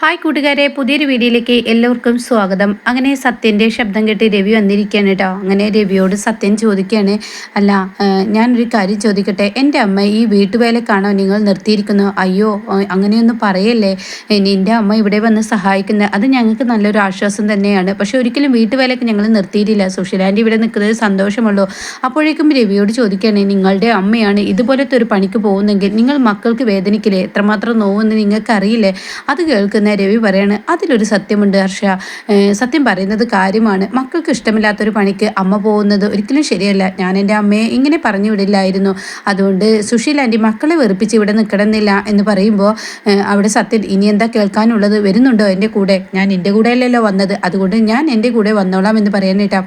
Hi കൂട്ടുകാരെ പുതിയൊരു വീഡിയോയിലേക്ക് എല്ലാവർക്കും സ്വാഗതം. അങ്ങനെ സത്യന്റെ ശബ്ദം കേട്ട് രവി വന്നിരിക്കുകയാണ് കേട്ടോ അങ്ങനെ രവിയോട് സത്യൻ ചോദിക്കുകയാണ്. അല്ല ഞാനൊരു കാര്യം ചോദിക്കട്ടെ? എന്റെ അമ്മ ഈ വീട്ടുവേലക്കാണോ നിങ്ങൾ നിർത്തിയിരിക്കുന്നു. അയ്യോ അങ്ങനെയൊന്നും പറയല്ലേ? എന്റെ അമ്മ ഇവിടെ വന്ന് സഹായിക്കുന്നത് അത് ഞങ്ങൾക്ക് നല്ലൊരു ആശ്വാസം തന്നെയാണ്. പക്ഷേ ഒരിക്കലും വീട്ടുവേലക്ക് ഞങ്ങൾ നിർത്തിയിട്ടില്ല. സുഷിലാന്റെ ഇവിടെ നിൽക്കുന്നത് സന്തോഷമുള്ളൂ. അപ്പോഴേക്കും രവിയോട് ചോദിക്കുകയാണ് നിങ്ങളുടെ അമ്മയാണ് ഇതുപോലത്തെ ഒരു പണിക്ക് പോകുന്നെങ്കിൽ നിങ്ങൾ മക്കൾക്ക് വേദനിക്കില്ലേ? എത്രമാത്രം നോവെന്ന് നിങ്ങൾക്കറിയില്ലേ? അത് കേൾക്കുന്ന എന്ന രവി പറയാണ് അതിലൊരു സത്യമുണ്ട് ഹർഷ. സത്യം പറയുന്നത് കാര്യമാണ്. മക്കൾക്ക് ഇഷ്ടമില്ലാത്തൊരു പണിക്ക് അമ്മ പോകുന്നത് ഒരിക്കലും ശരിയല്ല. ഞാൻ എന്റെ അമ്മയെ ഇങ്ങനെ പറഞ്ഞു വിടില്ലായിരുന്നു. അതുകൊണ്ട് സുശീൽ ആന്റി മക്കളെ വെറുപ്പിച്ച് ഇവിടെ നിൽക്കണമെന്നില്ല എന്ന് പറയുമ്പോൾ അവിടെ സത്യം ഇനി എന്താ കേൾക്കാനുള്ളത്? വരുന്നുണ്ടോ എന്റെ കൂടെ? ഞാൻ എന്റെ കൂടെയല്ലല്ലോ വന്നത്. അതുകൊണ്ട് ഞാൻ എന്റെ കൂടെ വന്നോളാം എന്ന് പറയാനേട്ടാ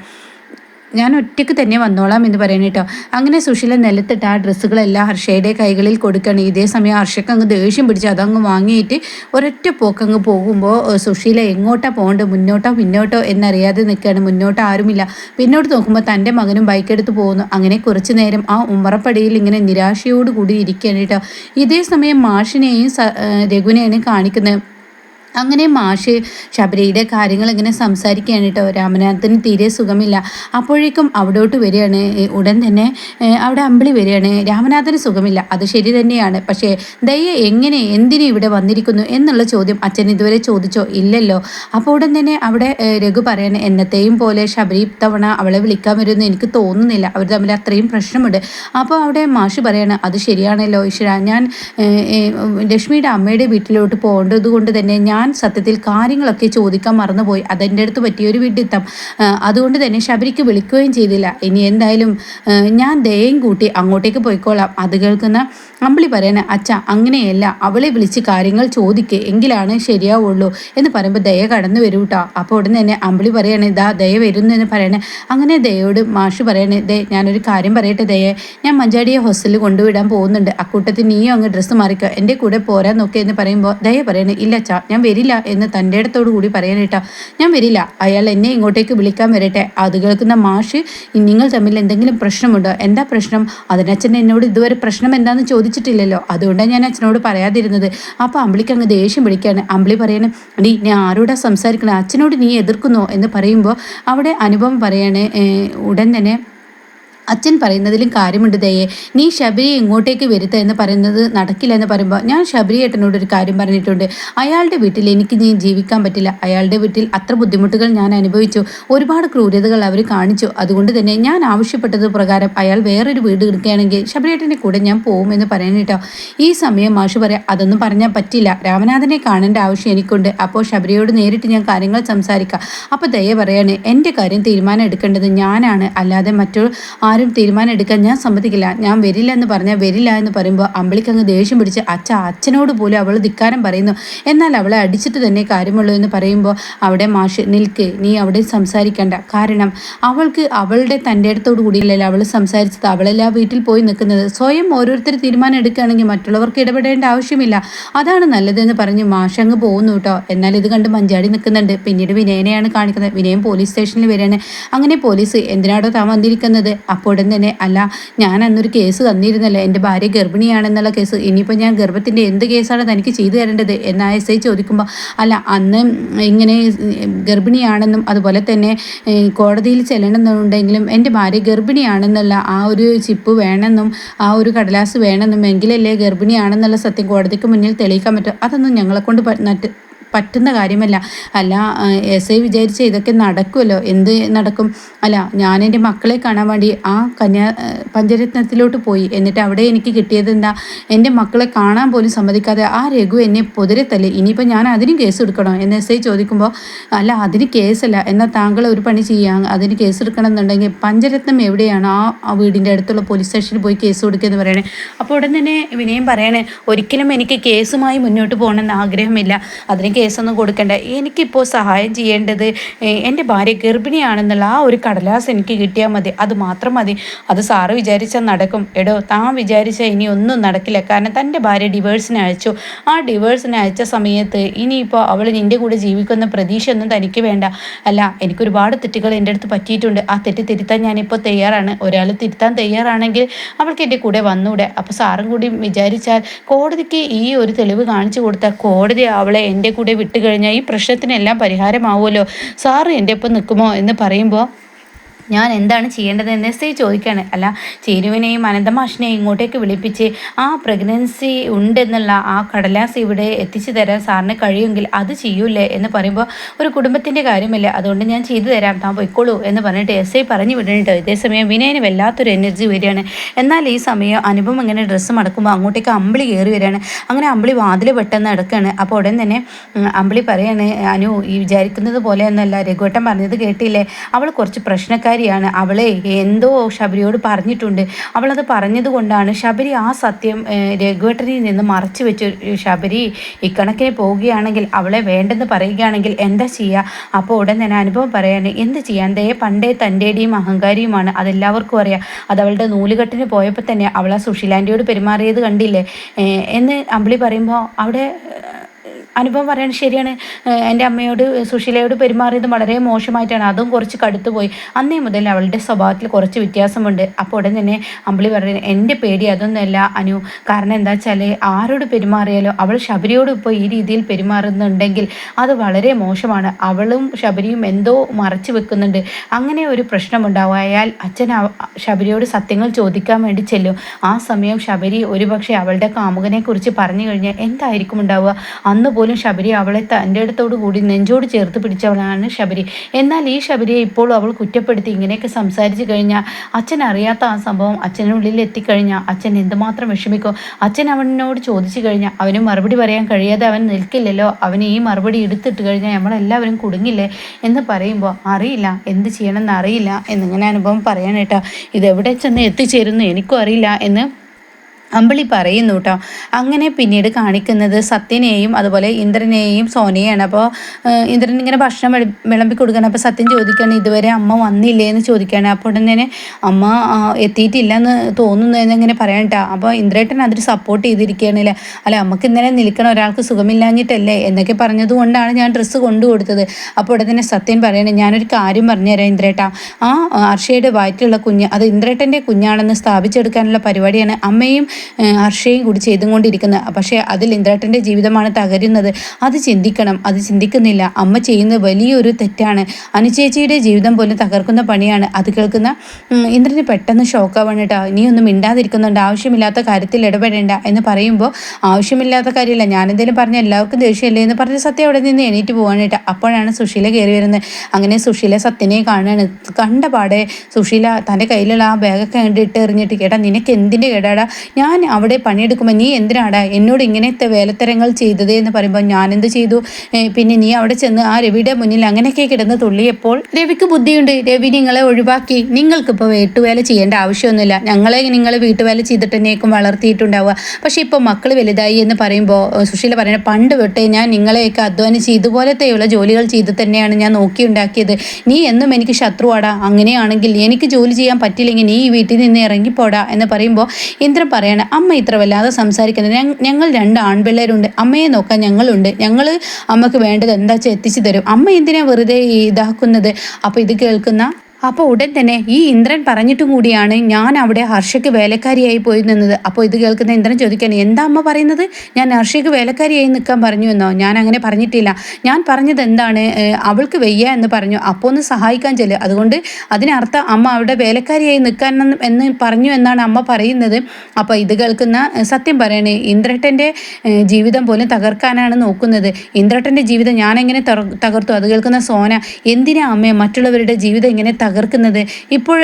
ഞാൻ ഒറ്റയ്ക്ക് തന്നെ വന്നോളാം എന്ന് പറയണ കേട്ടോ അങ്ങനെ സുശീല നിലത്തിട്ട് ആ ഡ്രസ്സുകളെല്ലാം ഹർഷയുടെ കൈകളിൽ കൊടുക്കണം ഇതേ സമയം ഹർഷക്ക് അങ്ങ് ദേഷ്യം പിടിച്ച് അതങ്ങ് വാങ്ങിയിട്ട് ഒരൊറ്റ പോക്കങ്ങ് പോകുമ്പോൾ സുശീല എങ്ങോട്ടാ പോകേണ്ടത് മുന്നോട്ടോ പിന്നോട്ടോ എന്നറിയാതെ നിൽക്കുകയാണ്. മുന്നോട്ട് ആരുമില്ല. പിന്നോട്ട് നോക്കുമ്പോൾ തന്റെ മകനും ബൈക്കെടുത്ത് പോകുന്നു. അങ്ങനെ കുറച്ച് നേരം ആ ഉമ്മറപ്പടിയിൽ ഇങ്ങനെ നിരാശയോട് കൂടി ഇരിക്കുകയാണ് കേട്ടോ ഇതേ സമയം മാഷിനെയും രഘുനെയാണ് കാണിക്കുന്നത്. അങ്ങനെ മാഷ് ശബരിയുടെ കാര്യങ്ങൾ ഇങ്ങനെ സംസാരിക്കുകയാണ് കേട്ടോ. രാമനാഥന് തീരെ സുഖമില്ല. അപ്പോഴേക്കും അവിടോട്ട് വരികയാണ്. ഉടൻ തന്നെ അവിടെ അമ്പിളി വരികയാണ്. രാമനാഥന് സുഖമില്ല. അത് ശരി തന്നെയാണ്. പക്ഷേ ദയ എങ്ങനെ എന്തിനു ഇവിടെ വന്നിരിക്കുന്നു എന്നുള്ള ചോദ്യം അച്ഛൻ ഇതുവരെ ചോദിച്ചോ ഇല്ലല്ലോ. അപ്പോൾ ഉടൻ തന്നെ അവിടെ രഘു പറയാണ് എന്നത്തെയും പോലെ ശബരി തവണ അവളെ വിളിക്കാൻ വരുമെന്ന് എനിക്ക് തോന്നുന്നില്ല. അവർ തമ്മിൽ അത്രയും പ്രശ്നമുണ്ട്. അപ്പോൾ അവിടെ മാഷ് പറയാണ് അത് ശരിയാണല്ലോ ഈശ്വര. ഞാൻ ലക്ഷ്മിയുടെ അമ്മയുടെ വീട്ടിലോട്ട് പോകേണ്ടത് കൊണ്ട് തന്നെ ഞാൻ സത്യത്തിൽ കാര്യങ്ങളൊക്കെ ചോദിക്കാൻ മറന്നുപോയി. അതെന്റെ അടുത്ത് പറ്റിയൊരു വിഡിത്തം. അതുകൊണ്ട് തന്നെ ശബരിക്ക് വിളിക്കുകയും ചെയ്തില്ല. ഇനി എന്തായാലും ഞാൻ ദയയും കൂട്ടി അങ്ങോട്ടേക്ക് പോയിക്കോളാം. അത് കേൾക്കുന്ന അമ്പിളി പറയണ അച്ഛ അങ്ങനെയല്ല. അവളെ വിളിച്ച് കാര്യങ്ങൾ ചോദിക്കുക എങ്കിലാണ് ശരിയാവുള്ളൂ. എന്ന് പറയുമ്പോൾ ദയ കടന്നു വരൂ കേട്ടോ അപ്പോൾ ഉടനെ തന്നെ അമ്പിളി പറയണേ ഇതാ ദയ വരുന്നു എന്ന് പറയണേ അങ്ങനെ ദയോട് മാഷ് പറയണേ ദേ ഞാനൊരു കാര്യം പറയട്ടെ ദയെ. ഞാൻ മഞ്ചാടിയെ ഹോസ്റ്റലിൽ കൊണ്ടുവിടാൻ പോകുന്നുണ്ട്. അക്കൂട്ടത്തിൽ നീയോ അങ്ങ് ഡ്രസ്സ് മാറിക്കോ. എന്റെ കൂടെ പോരാൻ നോക്കുക എന്ന് പറയുമ്പോൾ ദയ പറയണേ ഇല്ല അച്ഛാ ഞാൻ വരില്ല എന്ന് തന്റെ ഇടത്തോടു കൂടി പറയാനേട്ടാ ഞാൻ വരില്ല. അയാൾ എന്നെ ഇങ്ങോട്ടേക്ക് വിളിക്കാൻ വരട്ടെ. അത് കേൾക്കുന്ന മാഷ് നിങ്ങൾ തമ്മിൽ എന്തെങ്കിലും പ്രശ്നമുണ്ടോ? എന്താ പ്രശ്നം? അതിനച്ഛൻ എന്നോട് ഇതുവരെ പ്രശ്നം എന്താണെന്ന് ചോദിച്ചിട്ടില്ലല്ലോ. അതുകൊണ്ടാണ് ഞാൻ അച്ഛനോട് പറയാതിരുന്നത്. അപ്പോൾ അമ്പിളിക്ക് അങ്ങ് ദേഷ്യം വിളിക്കുകയാണ് അമ്പിളി പറയണേ നീ ഞാൻ ആരോടാ സംസാരിക്കണേ? അച്ഛനോട് നീ എതിർക്കുന്നോ? എന്ന് പറയുമ്പോൾ അവിടെ അനുഭവം പറയണേ ഉടൻ തന്നെ അച്ഛൻ പറയുന്നതിലും കാര്യമുണ്ട് ദയെ. നീ ശബരിയെ ഇങ്ങോട്ടേക്ക് വരുത്ത എന്ന് പറയുന്നത് നടക്കില്ല എന്ന് പറയുമ്പോൾ ഞാൻ ശബരി ഏട്ടനോട് ഒരു കാര്യം പറഞ്ഞിട്ടുണ്ട്. അയാളുടെ വീട്ടിൽ എനിക്ക് നീ ജീവിക്കാൻ പറ്റില്ല. അയാളുടെ വീട്ടിൽ അത്ര ബുദ്ധിമുട്ടുകൾ ഞാൻ അനുഭവിച്ചു. ഒരുപാട് ക്രൂരതകൾ അവർ കാണിച്ചു. അതുകൊണ്ട് തന്നെ ഞാൻ ആവശ്യപ്പെട്ടത് പ്രകാരം അയാൾ വേറൊരു വീട് എടുക്കുകയാണെങ്കിൽ ശബരിയേട്ടന്റെ കൂടെ ഞാൻ പോകും പോകുമെന്ന് പറയാനിട്ടോ ഈ സമയം മാഷ് പറയാം അതൊന്നും പറഞ്ഞാൽ പറ്റില്ല. രാമനാഥനെ കാണേണ്ട ആവശ്യം എനിക്കുണ്ട്. അപ്പോൾ ശബരിയോട് നേരിട്ട് ഞാൻ കാര്യങ്ങൾ സംസാരിക്കാം. അപ്പോൾ ദയ പറയാണ് എന്റെ കാര്യം തീരുമാനം എടുക്കേണ്ടത് ഞാനാണ്. അല്ലാതെ മറ്റൊരു ആരും തീരുമാനം എടുക്കാൻ ഞാൻ സമ്മതിക്കില്ല. ഞാൻ വരില്ല എന്ന് പറഞ്ഞാൽ വരില്ല എന്ന് പറയുമ്പോൾ അമ്പിളിക്ക് അങ്ങ് ദേഷ്യം പിടിച്ച് അച്ഛ അച്ഛനോട് പോലും അവൾ ധിക്കാരം പറയുന്നു. എന്നാൽ അവളെ അടിച്ചിട്ട് തന്നെ കാര്യമുള്ളൂ എന്ന് പറയുമ്പോൾ അവിടെ മാഷ് നിൽക്ക് നീ അവിടെ സംസാരിക്കണ്ട. കാരണം അവൾക്ക് അവളുടെ തന്റെ അടുത്തോട് കൂടിയില്ലല്ലോ അവൾ സംസാരിച്ചത്. അവളെല്ലാം വീട്ടിൽ പോയി നിൽക്കുന്നത്. സ്വയം ഓരോരുത്തർ തീരുമാനം എടുക്കുകയാണെങ്കിൽ മറ്റുള്ളവർക്ക് ഇടപെടേണ്ട ആവശ്യമില്ല. അതാണ് നല്ലതെന്ന് പറഞ്ഞ് മാഷ് അങ്ങ് പോകുന്നു കേട്ടോ. എന്നാൽ ഇത് കണ്ട് മഞ്ചാടി നിൽക്കുന്നുണ്ട്. പിന്നീട് വിനയനെയാണ് കാണിക്കുന്നത്. വിനയം പോലീസ് സ്റ്റേഷനിൽ വരികയാണ്. അങ്ങനെ പോലീസ് എന്തിനാടോ താൻ വന്നിരിക്കുന്നത്? അപ്പോൾ ഉടൻ തന്നെ അല്ല ഞാൻ അന്നൊരു കേസ് തന്നിരുന്നല്ലോ? എന്റെ ഭാര്യ ഗർഭിണിയാണെന്നുള്ള കേസ്. ഇനിയിപ്പോൾ ഞാൻ ഗർഭത്തിന്റെ എന്ത് കേസാണ് തനിക്ക് ചെയ്തു തരേണ്ടത് എന്ന് എസ് ഐ ചോദിക്കുമ്പോൾ അല്ല അന്ന് ഇങ്ങനെ ഗർഭിണിയാണെന്നും അതുപോലെ തന്നെ കോടതിയിൽ ചെല്ലണമെന്നുണ്ടെങ്കിലും എന്റെ ഭാര്യ ഗർഭിണിയാണെന്നുള്ള ആ ഒരു ചിപ്പ് വേണമെന്നും ആ ഒരു കടലാസ് വേണമെന്നും എങ്കിലല്ലേ ഗർഭിണിയാണെന്നുള്ള സത്യം കോടതിക്ക് മുന്നിൽ തെളിയിക്കാൻ പറ്റും. അതൊന്നും ഞങ്ങളെ കൊണ്ട് പറ്റുന്ന കാര്യമല്ല. അല്ല എസ് ഐ വിചാരിച്ച ഇതൊക്കെ നടക്കുമല്ലോ എന്ത് നടക്കും? അല്ല ഞാൻ എന്റെ മക്കളെ കാണാൻ വേണ്ടി ആ കന്യാ പഞ്ചരത്നത്തിലോട്ട് പോയി. എന്നിട്ട് അവിടെ എനിക്ക് കിട്ടിയത് എന്താ? എന്റെ മക്കളെ കാണാൻ പോലും സമ്മതിക്കാതെ ആ രഘു എന്നെ പൊതിരെ തല്ലി. ഇനിയിപ്പോൾ ഞാൻ അതിന് കേസ് എടുക്കണോ? എന്ന് എസ് ഐ ചോദിക്കുമ്പോൾ അല്ല അതിന് കേസല്ല. എന്നാൽ താങ്കൾ ഒരു പണി ചെയ്യാം? അതിന് കേസ് എടുക്കണം എന്നുണ്ടെങ്കിൽ പഞ്ചരത്നം എവിടെയാണ്? ആ വീടിന്റെ അടുത്തുള്ള പോലീസ് സ്റ്റേഷനിൽ പോയി കേസ് കൊടുക്കുക എന്ന് പറയണേ. അപ്പോൾ ഉടൻ തന്നെ വിനയം പറയണേ ഒരിക്കലും എനിക്ക് കേസുമായി മുന്നോട്ട് പോകണമെന്ന് ആഗ്രഹമില്ല. അതിന് കേസൊന്നും കൊടുക്കണ്ട. എനിക്കിപ്പോൾ സഹായം ചെയ്യേണ്ടത് എന്റെ ഭാര്യ ഗർഭിണിയാണെന്നുള്ള ആ ഒരു കടലാസ് എനിക്ക് കിട്ടിയാൽ മതി. അത് മാത്രം മതി. അത് സാറ് വിചാരിച്ചാൽ നടക്കും. എടോ താൻ വിചാരിച്ച ഇനി ഒന്നും നടക്കില്ല. കാരണം തന്റെ ഭാര്യ ഡിവേഴ്സിന് അയച്ചു. ആ ഡിവേഴ്സിന് അയച്ച സമയത്ത് ഇനിയിപ്പോൾ അവൾ നിന്റെ കൂടെ ജീവിക്കുന്ന പ്രതീക്ഷ ഒന്നും തനിക്ക് വേണ്ട. അല്ല എനിക്ക് ഒരുപാട് തെറ്റുകൾ എന്റെ അടുത്ത് പറ്റിയിട്ടുണ്ട്. ആ തെറ്റ് തിരുത്താൻ ഞാനിപ്പോൾ തയ്യാറാണ്. ഒരാൾ തിരുത്താൻ തയ്യാറാണെങ്കിൽ അവൾക്ക് എന്റെ കൂടെ വന്നൂടെ. അപ്പോൾ സാറും കൂടി വിചാരിച്ചാൽ കോടതിക്ക് ഈ ഒരു തെളിവ് കാണിച്ചു കൊടുത്താൽ കോടതി അവളെ എന്റെ കൂടെ കൊണ്ട് വിട്ടുകഴിഞ്ഞാൽ ഈ പ്രശ്നത്തിനെല്ലാം പരിഹാരമാവുമല്ലോ? സാറ് എന്റെ ഒപ്പം നിൽക്കുമോ എന്ന് പറയുമ്പോൾ ഞാൻ എന്താണ് ചെയ്യേണ്ടതെന്ന് എസ് ഐ ചോദിക്കുകയാണ് അല്ല ചേരുവിനെയും അനന്തമാഷിനെയും ഇങ്ങോട്ടേക്ക് വിളിപ്പിച്ച് ആ പ്രഗ്നൻസി ഉണ്ടെന്നുള്ള ആ കടലാസ് ഇവിടെ എത്തിച്ചു തരാൻ സാറിന് കഴിയുമെങ്കിൽ അത് ചെയ്യൂലേ എന്ന് പറയുമ്പോൾ ഒരു കുടുംബത്തിന്റെ കാര്യമല്ല? അതുകൊണ്ട് ഞാൻ ചെയ്തു തരാം. താൻ പൊയ്ക്കോളൂ എന്ന് പറഞ്ഞിട്ട് എസ് ഐ പറഞ്ഞു വിടണിട്ടോ ഇതേസമയം വിനയന് വല്ലാത്തൊരു എനർജി വരികയാണ്. എന്നാൽ ഈ സമയം അനുപം ഇങ്ങനെ ഡ്രസ്സ് മടക്കുമ്പോൾ അങ്ങോട്ടേക്ക് അമ്പിളി കയറി വരികയാണ്. അങ്ങനെ അമ്പിളി വാതിൽ പെട്ടെന്ന് അടക്കുകയാണ് അപ്പോൾ ഉടൻ തന്നെ അമ്പിളി പറയാണ് അനു ഈ വിചാരിക്കുന്നത് പോലെയൊന്നല്ല രഘുവട്ടം പറഞ്ഞത് കേട്ടില്ലേ? അവൾ കുറച്ച് പ്രശ്നക്കാരി ശബരിയാണ്. അവളെ എന്തോ ശബരിയോട് പറഞ്ഞിട്ടുണ്ട്. അവളത് പറഞ്ഞതുകൊണ്ടാണ് ശബരി ആ സത്യം രഘുവേട്ടനിൽ നിന്ന് മറച്ചു വെച്ച് ശബരി ഇക്കണക്കിന് പോവുകയാണെങ്കിൽ അവളെ വേണ്ടെന്ന് പറയുകയാണെങ്കിൽ എന്താ ചെയ്യുക അപ്പോൾ ഉടൻ തന്നെ അനുഭവം പറയാൻ എന്ത് ചെയ്യാൻ ദയ പണ്ടേ തന്റെടിയും അഹങ്കാരിയുമാണ്. അതെല്ലാവർക്കും അറിയാം. അത് അവളുടെ നൂലുകെട്ടിന് പോയപ്പോൾ തന്നെ അവളെ ആ സുശീലാന്റിയോട് പെരുമാറിയത് കണ്ടില്ലേ? എന്ന് അമ്പിളി പറയുമ്പോൾ അവിടെ അനുഭവം പറയാൻ ശരിയാണ്. എന്റെ അമ്മയോട് സുശീലയോട് പെരുമാറിയത് വളരെ മോശമായിട്ടാണ്. അതും കുറച്ച് കടുത്തുപോയി. അന്നേ മുതൽ അവളുടെ സ്വഭാവത്തിൽ കുറച്ച് വ്യത്യാസമുണ്ട്. അപ്പോൾ ഉടൻ തന്നെ അമ്പിളി പറയുന്നത് എന്റെ പേടി അതൊന്നുമല്ല അനു. കാരണം എന്താ വെച്ചാൽ ആരോട് പെരുമാറിയാലോ അവൾ ശബരിയോട് ഇപ്പോൾ ഈ രീതിയിൽ പെരുമാറുന്നുണ്ടെങ്കിൽ അത് വളരെ മോശമാണ്. അവളും ശബരിയും എന്തോ മറച്ചു വെക്കുന്നുണ്ട്. അങ്ങനെ ഒരു പ്രശ്നമുണ്ടാവായാൽ അച്ഛൻ ശബരിയോട് സത്യങ്ങൾ ചോദിക്കാൻ വേണ്ടി ചെല്ലും. ആ സമയം ശബരി ഒരുപക്ഷെ അവളുടെ കാമുകനെക്കുറിച്ച് പറഞ്ഞു കഴിഞ്ഞാൽ എന്തായിരിക്കും ഉണ്ടാവുക? അന്ന് പോലും ശബരി അവളെ തന്റെ അടുത്തോട് കൂടി നെഞ്ചോട് ചേർത്ത് പിടിച്ചവളാണ് ശബരി. എന്നാൽ ഈ ശബരിയെ ഇപ്പോൾ അവൾ കുറ്റപ്പെടുത്തി ഇങ്ങനെയൊക്കെ സംസാരിച്ചു കഴിഞ്ഞാൽ അച്ഛൻ അറിയാത്ത ആ സംഭവം അച്ഛനുള്ളിൽ എത്തിക്കഴിഞ്ഞാൽ അച്ഛൻ എന്തുമാത്രം വിഷമിക്കും? അച്ഛൻ അവനോട് ചോദിച്ചു കഴിഞ്ഞാൽ അവന് മറുപടി പറയാൻ കഴിയാതെ അവൻ നിൽക്കില്ലല്ലോ. അവന് ഈ മറുപടി എടുത്തിട്ട് കഴിഞ്ഞാൽ നമ്മളെല്ലാവരും കുടുങ്ങില്ലേ എന്ന് പറയുമ്പോൾ അറിയില്ല. എന്ത് ചെയ്യണമെന്ന് അറിയില്ല. എന്നിങ്ങനെ അനുഭവം പറയാനേട്ടാ ഇതെവിടെ ചെന്ന് എത്തിച്ചേരുന്നു? എനിക്കും അറിയില്ല എന്ന് അമ്പിളി പറയുന്നു കേട്ടോ അങ്ങനെ പിന്നീട് കാണിക്കുന്നത് സത്യനെയും അതുപോലെ ഇന്ദ്രനെയും സോനയാണ് അപ്പോൾ ഇന്ദ്രൻ ഇങ്ങനെ ഭക്ഷണം വിളമ്പി കൊടുക്കണം അപ്പോൾ സത്യം ചോദിക്കുകയാണ് ഇതുവരെ അമ്മ വന്നില്ലേ? എന്ന് ചോദിക്കുകയാണ്. അപ്പോൾ ഉടനെ അമ്മ എത്തിയിട്ടില്ല എന്ന് തോന്നുന്നു എന്നിങ്ങനെ പറയാൻ കേട്ടോ അപ്പോൾ ഇന്ദ്രേട്ടൻ അതിൽ സപ്പോർട്ട് ചെയ്തിരിക്കുകയാണല്ലേ അല്ല അമ്മയ്ക്ക് ഇന്നലെ നിൽക്കണം ഒരാൾക്ക് സുഖമില്ലാഞ്ഞിട്ടല്ലേ? എന്നൊക്കെ പറഞ്ഞതുകൊണ്ടാണ് ഞാൻ ഡ്രസ്സ് കൊണ്ടു കൊടുത്തത് അപ്പോൾ ഉടനെ സത്യൻ പറയണേ ഞാനൊരു കാര്യം പറഞ്ഞുതരാം ഇന്ദ്രേട്ട. ആ അർഷയുടെ വയറ്റിലുള്ള കുഞ്ഞ് അത് ഇന്ദ്രേട്ടന്റെ കുഞ്ഞാണെന്ന് സ്ഥാപിച്ചെടുക്കാനുള്ള പരിപാടിയാണ് അമ്മയും ഹർഷയും കൂടി ചെയ്തുകൊണ്ടിരിക്കുന്നത് പക്ഷേ അതിൽ ഇന്ദ്രേട്ടന്റെ ജീവിതമാണ് തകരുന്നത്. അത് ചിന്തിക്കണം. അത് ചിന്തിക്കുന്നില്ല. അമ്മ ചെയ്യുന്ന വലിയൊരു തെറ്റാണ്. അനുചേച്ചിയുടെ ജീവിതം പോലും തകർക്കുന്ന പണിയാണ്. അത് കേൾക്കുന്ന ഇന്ദ്രന് പെട്ടെന്ന് ഷോക്കാവാണ് കേട്ടോ ഒന്നും മിണ്ടാതിരിക്കുന്നുണ്ട്. ആവശ്യമില്ലാത്ത കാര്യത്തിൽ ഇടപെടേണ്ട എന്ന് പറയുമ്പോൾ ആവശ്യമില്ലാത്ത കാര്യമില്ല. ഞാനെന്തെങ്കിലും പറഞ്ഞ എല്ലാവർക്കും ദേഷ്യമല്ലേ? എന്ന് പറഞ്ഞ് സത്യം അവിടെ നിന്ന് എണീറ്റ് പോവാണ് കേട്ടോ അപ്പോഴാണ് സുശീല കയറി വരുന്നത്. അങ്ങനെ സുശീല സത്യനെ കാണുകയാണ് കണ്ട പാടെ സുശീല തന്റെ കയ്യിലുള്ള ആ ബാഗൊക്കെ കണ്ടിട്ട് എറിഞ്ഞിട്ട് കേട്ടാ നിനക്ക് എന്തിന്റെ കേടാടാ? ഞാൻ ഞാൻ അവിടെ പണിയെടുക്കുമ്പോൾ നീ എന്തിനാടാ എന്നോട് ഇങ്ങനത്തെ വേലത്തരങ്ങൾ ചെയ്തത് എന്ന് പറയുമ്പോൾ ഞാൻ എന്ത് ചെയ്തു പിന്നെ നീ അവിടെ ചെന്ന് ആ രവിയുടെ മുന്നിൽ അങ്ങനെയൊക്കെ കിടന്ന് തുള്ളിയപ്പോൾ രവിക്ക് ബുദ്ധിയുണ്ട് രവി നിങ്ങളെ ഒഴിവാക്കി. നിങ്ങൾക്കിപ്പോൾ വീട്ടുവേല ചെയ്യേണ്ട ആവശ്യമൊന്നുമില്ല. ഞങ്ങളെ നിങ്ങൾ വീട്ടുവേല ചെയ്തിട്ട് എന്നേക്കും വളർത്തിയിട്ടുണ്ടാവുക. പക്ഷേ ഇപ്പോൾ മക്കൾ വലുതായി എന്ന് പറയുമ്പോൾ സുശീല പറയുന്നത് പണ്ട് തൊട്ടേ ഞാൻ നിങ്ങളെയൊക്കെ അധ്വാനിച്ച് ഇതുപോലത്തെയുള്ള ജോലികൾ ചെയ്ത് തന്നെയാണ് ഞാൻ നോക്കിയുണ്ടാക്കിയത്. നീ എന്നും എനിക്ക് ശത്രുവാടാ. അങ്ങനെയാണെങ്കിൽ എനിക്ക് ജോലി ചെയ്യാൻ പറ്റില്ലെങ്കിൽ നീ ഈ വീട്ടിൽ നിന്ന് ഇറങ്ങിപ്പോടാ എന്ന് പറയുമ്പോൾ ഇന്ദ്രൻ പറയണം പറയാണ് അമ്മ ഇത്ര വല്ലാതെ സംസാരിക്കുന്നത്. ഞങ്ങൾ രണ്ട് ആൺപിള്ളേരുണ്ട്. അമ്മയെ നോക്കാൻ ഞങ്ങളുണ്ട്. ഞങ്ങൾ അമ്മയ്ക്ക് വേണ്ടത് എന്താ വെച്ചാൽ എത്തിച്ചു തരും. അമ്മ എന്തിനാ വെറുതെ ഇതാക്കുന്നത്? അപ്പോൾ ഇത് കേൾക്കുന്ന അപ്പോൾ ഉടൻ തന്നെ ഈ ഇന്ദ്രൻ പറഞ്ഞിട്ടും കൂടിയാണ് ഞാൻ അവിടെ ഹർഷയ്ക്ക് വേലക്കാരിയായി പോയി നിന്നത്. അപ്പോൾ ഇത് കേൾക്കുന്ന ഇന്ദ്രൻ ചോദിക്കാൻ എന്താ അമ്മ പറയുന്നത്? ഞാൻ ഹർഷയ്ക്ക് വേലക്കാരിയായി നിൽക്കാൻ പറഞ്ഞു എന്നോ? ഞാൻ അങ്ങനെ പറഞ്ഞിട്ടില്ല. ഞാൻ പറഞ്ഞത് എന്താണ്? അവൾക്ക് വയ്യ എന്ന് പറഞ്ഞു. അപ്പോൾ ഒന്ന് സഹായിക്കാൻ ചെല്ലു. അതുകൊണ്ട് അതിനർത്ഥം അമ്മ അവിടെ വേലക്കാരിയായി നിൽക്കാൻ എന്ന് പറഞ്ഞു എന്നാണ് അമ്മ പറയുന്നത്. അപ്പോൾ ഇത് കേൾക്കുന്ന സത്യം പറയണേ ഇന്ദ്രട്ടന്റെ ജീവിതം പോലും തകർക്കാനാണ് നോക്കുന്നത്. ഇന്ദ്രട്ടന്റെ ജീവിതം ഞാൻ എങ്ങനെ തകർത്തു? അത് കേൾക്കുന്ന സോന എന്തിനാ അമ്മ മറ്റുള്ളവരുടെ ജീവിതം ഇങ്ങനെ തകർക്കുന്നത്. ഇപ്പോൾ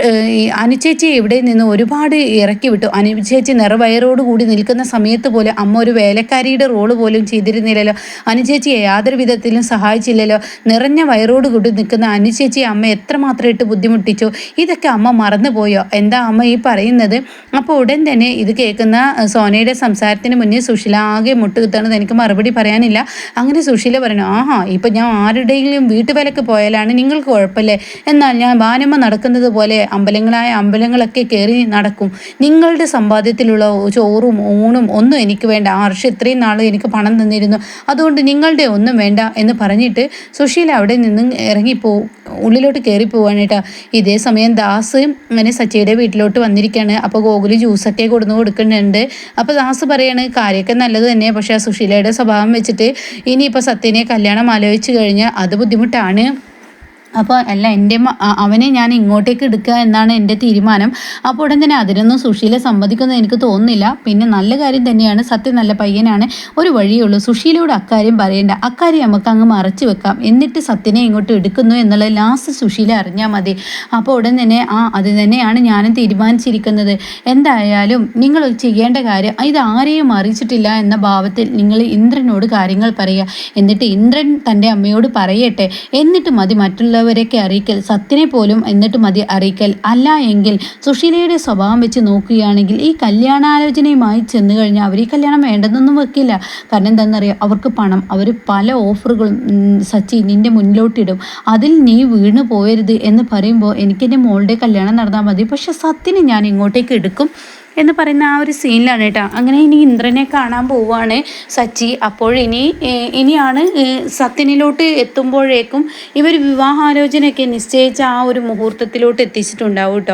അനുചേച്ചി ഇവിടെ നിന്ന് ഒരുപാട് ഇറക്കി വിട്ടു. അനുചേച്ചി നിറവയറോട് കൂടി നിൽക്കുന്ന സമയത്ത് പോലെ അമ്മ ഒരു വേലക്കാരിയുടെ റോൾ പോലും ചെയ്തിരുന്നില്ലല്ലോ. അനുചേച്ചിയെ യാതൊരു വിധത്തിലും സഹായിച്ചില്ലല്ലോ. നിറഞ്ഞ വയറോട് കൂടി നിൽക്കുന്ന അനുചേച്ചി അമ്മ എത്രമാത്രം ഇട്ട് ബുദ്ധിമുട്ടിച്ചു? ഇതൊക്കെ അമ്മ മറന്നുപോയോ? എന്താ അമ്മ ഈ പറയുന്നത്? അപ്പോൾ ഉടൻ തന്നെ ഇത് കേൾക്കുന്ന സോനയുടെ സംസാരത്തിന് മുന്നേ സുശീല ആകെ മുട്ടുകുത്താണ് എനിക്ക് മറുപടി പറയാനില്ല. അങ്ങനെ സുശീല പറഞ്ഞു ആഹാ ഇപ്പം ഞാൻ ആരുടെയെങ്കിലും വീട്ടുവിലക്ക് പോയാലാണ് നിങ്ങൾക്ക് കുഴപ്പമില്ലേ എന്നാൽ ഞാൻ ആനമ്മ നടക്കുന്നത് പോലെ അമ്പലങ്ങളായ അമ്പലങ്ങളൊക്കെ കയറി നടക്കും. നിങ്ങളുടെ സമ്പാദ്യത്തിലുള്ള ചോറും ഊണും ഒന്നും എനിക്ക് വേണ്ട. ആർഷ ഇത്രയും നാൾ എനിക്ക് പണം തന്നിരുന്നു. അതുകൊണ്ട് നിങ്ങളുടെ ഒന്നും വേണ്ട എന്ന് പറഞ്ഞിട്ട് സുശീല അവിടെ നിന്നും ഇറങ്ങിപ്പോവും ഉള്ളിലോട്ട് കയറി പോവാനായിട്ട് ഇതേ സമയം ദാസ് അങ്ങനെ സച്ചിയുടെ വീട്ടിലോട്ട് വന്നിരിക്കുകയാണ് അപ്പോൾ ഗോകുൽ ജ്യൂസൊക്കെ കൊടുന്ന് കൊടുക്കുന്നുണ്ട്. അപ്പോൾ ദാസ് പറയാണ് കാര്യമൊക്കെ നല്ലത് തന്നെ പക്ഷേ സുശീലയുടെ സ്വഭാവം വെച്ചിട്ട് ഇനിയിപ്പോൾ സത്യനെ കല്യാണം ആലോചിച്ച് കഴിഞ്ഞാൽ അത് ബുദ്ധിമുട്ടാണ്. അപ്പോൾ അല്ല എന്റെ അവനെ ഞാൻ ഇങ്ങോട്ടേക്ക് എടുക്കുക എന്നാണ് എന്റെ തീരുമാനം. അപ്പോൾ ഉടൻ തന്നെ അതിനൊന്നും സുശീല സമ്മതിക്കുന്നത് എനിക്ക് തോന്നുന്നില്ല. പിന്നെ നല്ല കാര്യം തന്നെയാണ് സത്യം നല്ല പയ്യനാണ്. ഒരു വഴിയുള്ളൂ സുശീലയോട് അക്കാര്യം പറയേണ്ട. അക്കാര്യം നമുക്ക് അങ്ങ് മറച്ചു വെക്കാം. എന്നിട്ട് സത്യനെ ഇങ്ങോട്ട് എടുക്കുന്നു എന്നുള്ള ലാസ്റ്റ് സുശീല അറിഞ്ഞാൽ മതി. അപ്പോൾ ഉടൻ തന്നെ ആ അത് തന്നെയാണ് ഞാനും തീരുമാനിച്ചിരിക്കുന്നത്. എന്തായാലും നിങ്ങൾ ചെയ്യേണ്ട കാര്യം ഇത് ആരെയും അറിയിച്ചിട്ടില്ല എന്ന ഭാവത്തിൽ നിങ്ങൾ ഇന്ദ്രനോട് കാര്യങ്ങൾ പറയുക. എന്നിട്ട് ഇന്ദ്രൻ തന്റെ അമ്മയോട് പറയട്ടെ. എന്നിട്ട് മതി മറ്റുള്ള മറ്റുള്ളവരെയൊക്കെ അറിയിക്കൽ സത്യനെ പോലും എന്നിട്ട് മതി അറിയിക്കൽ അല്ല എങ്കിൽ സുശീലയുടെ സ്വഭാവം വെച്ച് നോക്കുകയാണെങ്കിൽ ഈ കല്യാണാലോചനയുമായി ചെന്നു കഴിഞ്ഞാൽ അവർ ഈ കല്യാണം വേണ്ടെന്നൊന്നും വെക്കില്ല. കാരണം എന്താണെന്നറിയാം? അവർക്ക് പണം. അവർ പല ഓഫറുകളും സച്ചി നിന്റെ മുന്നിലോട്ടിടും. അതിൽ നീ വീണ് പോയരുത് എന്ന് പറയുമ്പോൾ എനിക്കെന്റെ മോളുടെ കല്യാണം നടന്നാൽ മതി. പക്ഷെ സത്യനെ ഞാൻ ഇങ്ങോട്ടേക്ക് എടുക്കും. എന്ന് പറയുന്ന ആ ഒരു സീനിലാണ് കേട്ടോ. അങ്ങനെ ഇനി ഇന്ദ്രനെ കാണാൻ പോവുകയാണ് സച്ചി. അപ്പോൾ ഇനി ഇനിയാണ് സത്യനിലോട്ട് എത്തുമ്പോഴേക്കും ഇവർ വിവാഹാലോചനയൊക്കെ നിശ്ചയിച്ച ആ ഒരു മുഹൂർത്തത്തിലോട്ട് എത്തിച്ചിട്ടുണ്ടാവും കേട്ടോ.